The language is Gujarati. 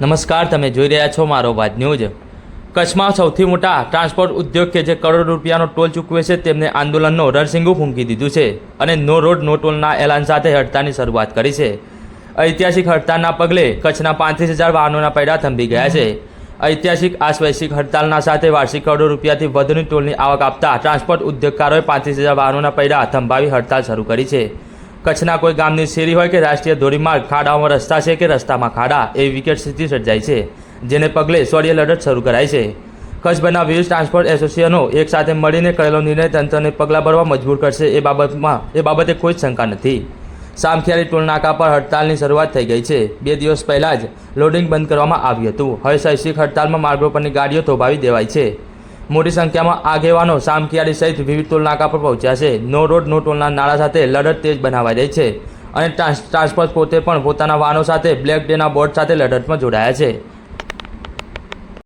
નમસ્કાર, તમે જોઈ રહ્યા છો મારો વાત ન્યૂઝ. કચ્છમાં સૌથી મોટા ટ્રાન્સપોર્ટ ઉદ્યોગ કે જે કરોડ રૂપિયાનો ટોલ ચૂકવે છે, તેમને આંદોલનનો રણસિંગુ ફૂંકી દીધું છે અને નો રોડ, નો ટોલના એલાન સાથે હડતાલની શરૂઆત કરી છે. ઐતિહાસિક હડતાળના પગલે કચ્છના પાંત્રીસ હજાર વાહનોના પૈડા થંભી ગયા છે. ઐતિહાસિક આ વૈશ્વિક હડતાલના સાથે વાર્ષિક કરોડો રૂપિયાથી વધુની ટોલની આવક આપતા ટ્રાન્સપોર્ટ ઉદ્યોગકારોએ પાંત્રીસ હજાર વાહનોના પૈડા થંભાવી હડતાલ શરૂ કરી છે. કચ્છના કોઈ ગામની શેરી હોય કે રાષ્ટ્રીય ધોરીમાર્ગ, ખાડાઓમાં રસ્તા છે કે રસ્તામાં ખાડા એ વિકેટ સ્થિતિ સર્જાઈ છે, જેને પગલે સોડિય લડત શરૂ કરાઈ છે. કચ્છભરના વિવિધ ટ્રાન્સપોર્ટ એસોસિએશનો એક સાથે મળીને કરેલો નિર્ણય તંત્રને પગલાં ભરવા મજબૂર કરશે એ બાબતમાં, એ બાબતે કોઈ જ શંકા નથી. સામખિયાળી ટોલનાકા પર હડતાલની શરૂઆત થઈ ગઈ છે. બે દિવસ પહેલાં જ લોડિંગ બંધ કરવામાં આવ્યું હતું. હવે શૈક્ષિક હડતાલમાં માર્ગો પરની ગાડીઓ થોભાવી દેવાઈ છે. મોટી સંખ્યામાં આગેવાનો સામખિયાળી સહિત વિવિધ ટોલ નાકા પર પહોંચ્યા છે. નો રોડ, નો ટોલના નારા સાથે લડત તેજ બનાવાઈ રહી છે. અને ટ્રાન્સ, ટ્રાન્સપોર્ટ પોતે પણ પોતાના વાહનો સાથે બ્લેક ડેના બોર્ડ સાથે લડતમાં જોડાયા છે.